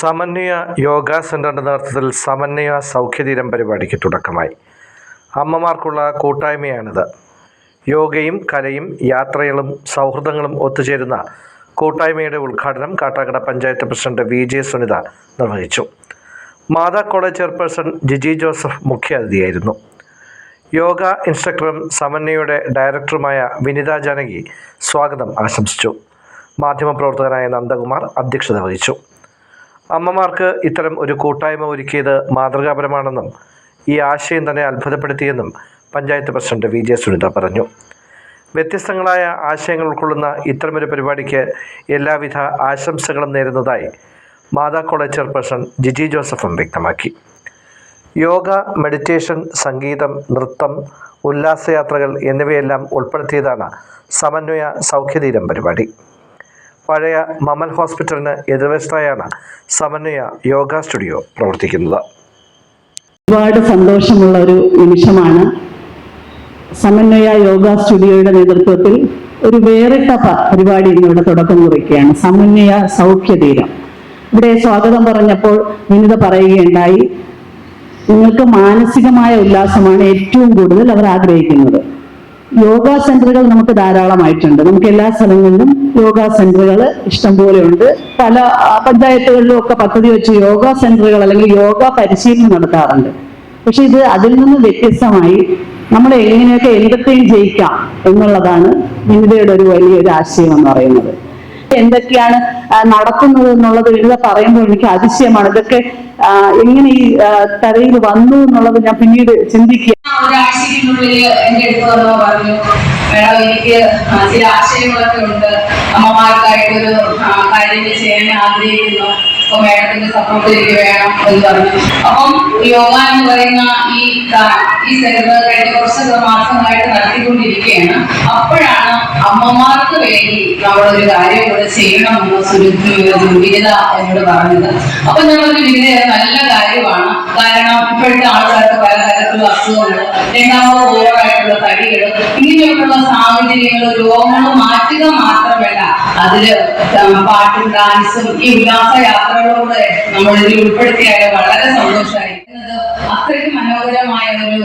സമന്വയ യോഗ സെന്ററിന്റെ നേതൃത്വത്തിൽ സമന്വയ സൗഖ്യതീരം പരിപാടിക്ക് തുടക്കമായി. അമ്മമാർക്കുള്ള കൂട്ടായ്മയാണിത്. യോഗയും കലയും യാത്രകളും സൗഹൃദങ്ങളും ഒത്തുചേരുന്ന കൂട്ടായ്മയുടെ ഉദ്ഘാടനം Kattakada panchayat president V J Sunitha നിർവഹിച്ചു. Matha college chairperson Jiji Joseph മുഖ്യാതിഥിയായിരുന്നു. Yoga ഇൻസ്ട്രക്ടറും സമന്വയുടെ ഡയറക്ടറുമായ വിനിത ജാനകി സ്വാഗതം ആശംസിച്ചു. മാധ്യമപ്രവർത്തകനായ നന്ദകുമാർ അധ്യക്ഷത വഹിച്ചു. അമ്മമാർക്ക് ഇത്തരം ഒരു കൂട്ടായ്മ ഒരുക്കിയത് മാതൃകാപരമാണെന്നും ഈ ആശയം തന്നെ അത്ഭുതപ്പെടുത്തിയെന്നും panchayat president V J Sunitha പറഞ്ഞു. വ്യത്യസ്തങ്ങളായ ആശയങ്ങൾ ഉൾക്കൊള്ളുന്ന ഇത്തരമൊരു പരിപാടിക്ക് എല്ലാവിധ ആശംസകളും നേരുന്നതായി മാതാ കോളേജ് ചെയർപേഴ്സൺ ജിജി ജോസഫും വ്യക്തമാക്കി. യോഗ മെഡിറ്റേഷൻ സംഗീതം നൃത്തം ഉല്ലാസയാത്രകൾ എന്നിവയെല്ലാം ഉൾപ്പെടുത്തിയതാണ് സമന്വയ സൗഖ്യതീരം പരിപാടി. പഴയ മമൽ ഹോസ്പിറ്റലിന് എതിർവശത്തായാണ് സമന്വയ യോഗ സ്റ്റുഡിയോ പ്രവർത്തിക്കുന്നത്. ഒരുപാട് സന്തോഷമുള്ള ഒരു നിമിഷമാണ്. സമന്വയ യോഗ സ്റ്റുഡിയോയുടെ നേതൃത്വത്തിൽ ഒരു വേറിട്ട പരിപാടി ഇന്ന് ഇവിടെ തുടക്കം കുറിക്കുകയാണ്. സമന്വയ സൗഖ്യതീരം ഇവിടെ സ്വാഗതം പറഞ്ഞപ്പോൾ വിനിത പറയുകയുണ്ടായി. നിങ്ങൾക്ക് മാനസികമായ ഉല്ലാസമാണ് ഏറ്റവും കൂടുതൽ അവർ ആഗ്രഹിക്കുന്നത്. യോഗ സെന്ററുകൾ നമുക്ക് ധാരാളമായിട്ടുണ്ട്. നമുക്ക് എല്ലാ സ്ഥലങ്ങളിലും യോഗ സെന്ററുകൾ ഇഷ്ടംപോലെ ഉണ്ട്. പല പഞ്ചായത്തുകളിലും ഒക്കെ പദ്ധതി വെച്ച് യോഗ സെന്ററുകൾ അല്ലെങ്കിൽ യോഗ പരിശീലനം നടത്താറുണ്ട്. പക്ഷെ ഇത് അതിൽ നിന്ന് വ്യത്യസ്തമായി നമ്മൾ എങ്ങനെയൊക്കെ എന്തൊക്കെയും ജയിക്കാം എന്നുള്ളതാണ് വിനിതയുടെ ഒരു വലിയൊരു ആശയം എന്ന് പറയുന്നത്. എന്തൊക്കെയാണ് നടക്കുന്നത് എന്നുള്ളത് വിനിത പറയുമ്പോൾ എനിക്ക് അതിശയമാണ്. ഇതൊക്കെ എങ്ങനെ ഈ തരയിൽ വന്നു എന്നുള്ളത് ഞാൻ പിന്നീട് ചിന്തിക്കുക എന്റെ അടുത്ത് മേഡം എനിക്ക് ചില ആശയങ്ങളൊക്കെ ഉണ്ട്. അമ്മമാർക്കായിട്ടൊരു കാര്യങ്ങൾ ചെയ്യാൻ ആഗ്രഹിക്കുന്നു. അപ്പൊ മേഡത്തിന്റെ സപ്പോർട്ട് വേണം എന്ന് പറഞ്ഞു. അപ്പം യോഗ എന്ന് പറയുന്ന ഈ ഈ സെന്റർ കഴിഞ്ഞ കുറച്ച് മാസങ്ങളായിട്ട് നടത്തിക്കൊണ്ടിരിക്കുകയാണ്. അപ്പോഴാണ് അമ്മമാർക്ക് വേണ്ടി നമ്മളൊരു കാര്യം കൂടെ ചെയ്യണമെന്ന് സുരുദ്ധി വിനിത എന്നോട് പറഞ്ഞത്. അപ്പൊ ഞങ്ങൾക്ക് വിനിത നല്ല കാര്യമാണ്. കാരണം ഇപ്പോഴത്തെ ആൾക്കാർക്ക് പലതരത്തിലുള്ള അസുഖങ്ങൾ രണ്ടാമത് ഓവറായിട്ടുള്ള തടികൾ ഇങ്ങനെയൊക്കെയുള്ള സാഹചര്യങ്ങൾ രോഗങ്ങൾ മാറ്റുക മാത്രമല്ല അതിൽ പാട്ടും ഡാൻസും ഈ ഉല്ലാസ യാത്രകളോട് നമ്മൾ ഇതിൽ ഉൾപ്പെടുത്തിയാൽ വളരെ സന്തോഷമായിരിക്കും അത്രയ്ക്ക് മനോഹരമായ ഒരു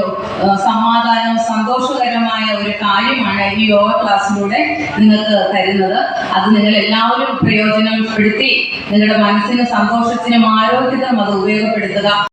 സമാധാനവും സന്തോഷകരമായ ഒരു കാര്യമാണ് ഈ യോഗ ക്ലാസ്സിലൂടെ നിങ്ങൾക്ക് തരുന്നത്. അത് നിങ്ങൾ എല്ലാവരും പ്രയോജനപ്പെടുത്തി നിങ്ങളുടെ മനസ്സിനും സന്തോഷത്തിനും ആരോഗ്യത്തിനും അത് ഉപയോഗപ്പെടുത്തുക.